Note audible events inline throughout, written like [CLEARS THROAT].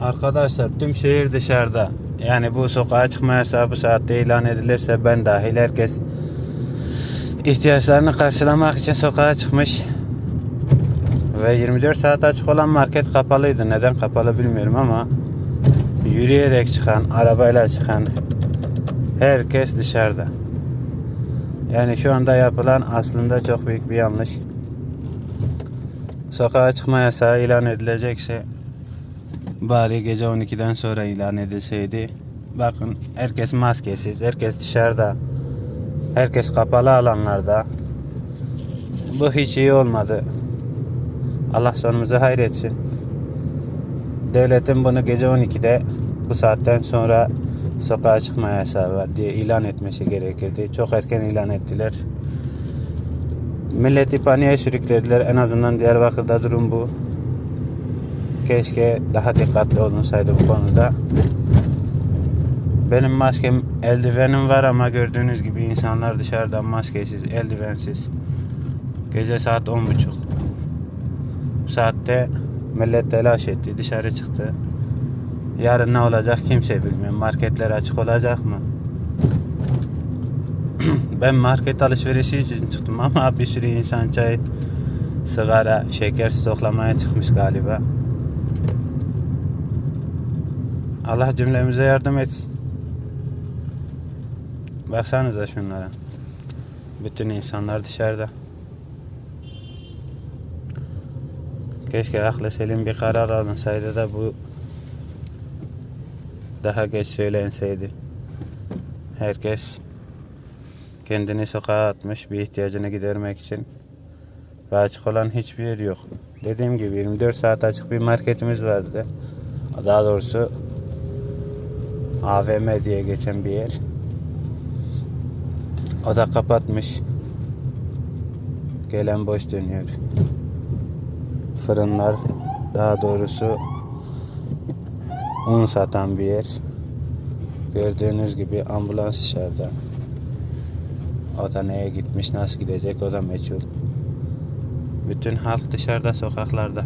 Arkadaşlar tüm şehir dışarıda. Yani bu sokağa çıkma yasağı saatte ilan edilirse ben dahil herkes ihtiyaçlarını karşılamak için sokağa çıkmış. Ve 24 saat açık olan market kapalıydı. Neden kapalı bilmiyorum ama yürüyerek çıkan, arabayla çıkan herkes dışarıda. Yani şu anda yapılan aslında çok büyük bir yanlış. Sokağa çıkma yasağı ilan edilecekse bari gece 12'den sonra ilan edilseydi. Bakın herkes maskesiz, herkes dışarıda. Herkes kapalı alanlarda. Bu hiç iyi olmadı. Allah sonumuzu hayretsin. Devletin bunu gece 12'de bu saatten sonra sokağa çıkma yasağı var diye ilan etmesi gerekirdi. Çok erken ilan ettiler. Milleti paniğe sürüklediler. En azından Diyarbakır'da durum bu. Keşke daha dikkatli olunsaydı bu konuda. Benim maskem, eldivenim var ama gördüğünüz gibi insanlar dışarıdan maskesiz, eldivensiz. Gece saat 10.30. Bu saatte millet telaş etti, dışarı çıktı. Yarın ne olacak kimse bilmiyor. Marketler açık olacak mı? [CLEARS THROAT] ben market alışverişi için çıktım ama bir sürü insan çay, sigara, şeker stoklamaya çıkmış galiba. Allah cümlemize yardım etsin. Baksanıza şunlara. Bütün insanlar dışarıda. Keşke aklı selim bir karar alınsaydı da bu daha geç söylenseydi. Herkes kendini sokağa atmış bir ihtiyacını gidermek için ve açık olan hiçbir yer yok. Dediğim gibi 24 saat açık bir marketimiz vardı. Daha doğrusu AVM diye geçen bir yer. O da kapatmış. Gelen boş dönüyor. Fırınlar daha doğrusu un satan bir yer. Gördüğünüz gibi ambulans dışarıda. O da neye gitmiş, nasıl gidecek o da meçhul. Bütün halk dışarıda, sokaklarda.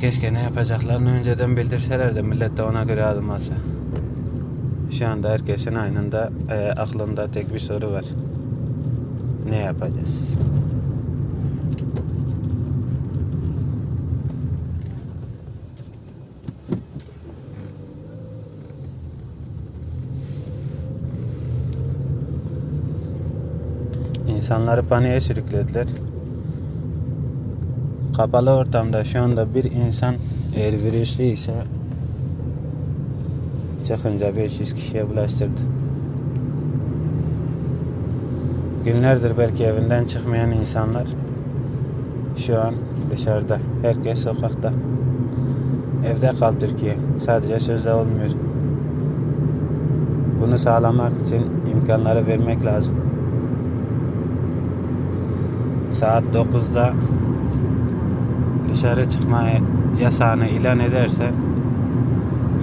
Keşke ne yapacaklarını önceden bildirseler de millet de ona göre adım alsa. Şu anda herkesin aynında e, aklında tek bir soru var. Ne yapacağız? İnsanları paniğe sürüklediler. Kapalı ortamda şu anda bir insan eğer virüslü ise çıkınca 500 kişiye bulaştırdı. Günlerdir belki evinden çıkmayan insanlar şu an dışarıda. Herkes sokakta. Evde kal Türkiye. Sadece sözde olmuyor. Bunu sağlamak için imkanları vermek lazım. Saat 9'da dışarı çıkma yasağını ilan ederse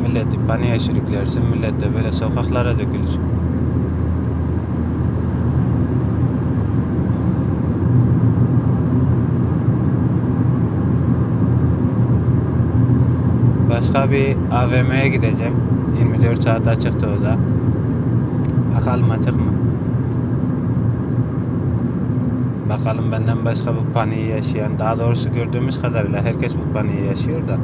milleti paniğe sürüklersin. Millet de böyle sokaklara dökülür. Başka bir AVM'ye gideceğim. 24 saat açıktı o da. Bakalım açık mı? Bakalım benden başka bu paniği yaşayan, daha doğrusu gördüğümüz kadarıyla herkes bu paniği yaşıyor da.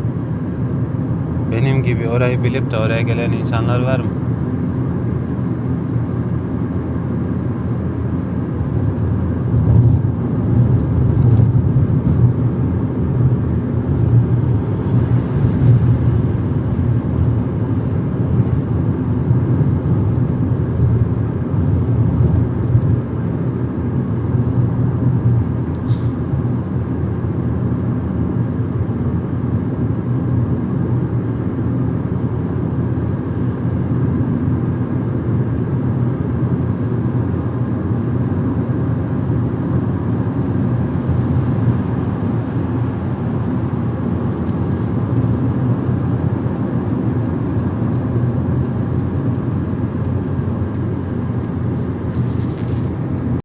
Benim gibi orayı bilip de oraya gelen insanlar var mı?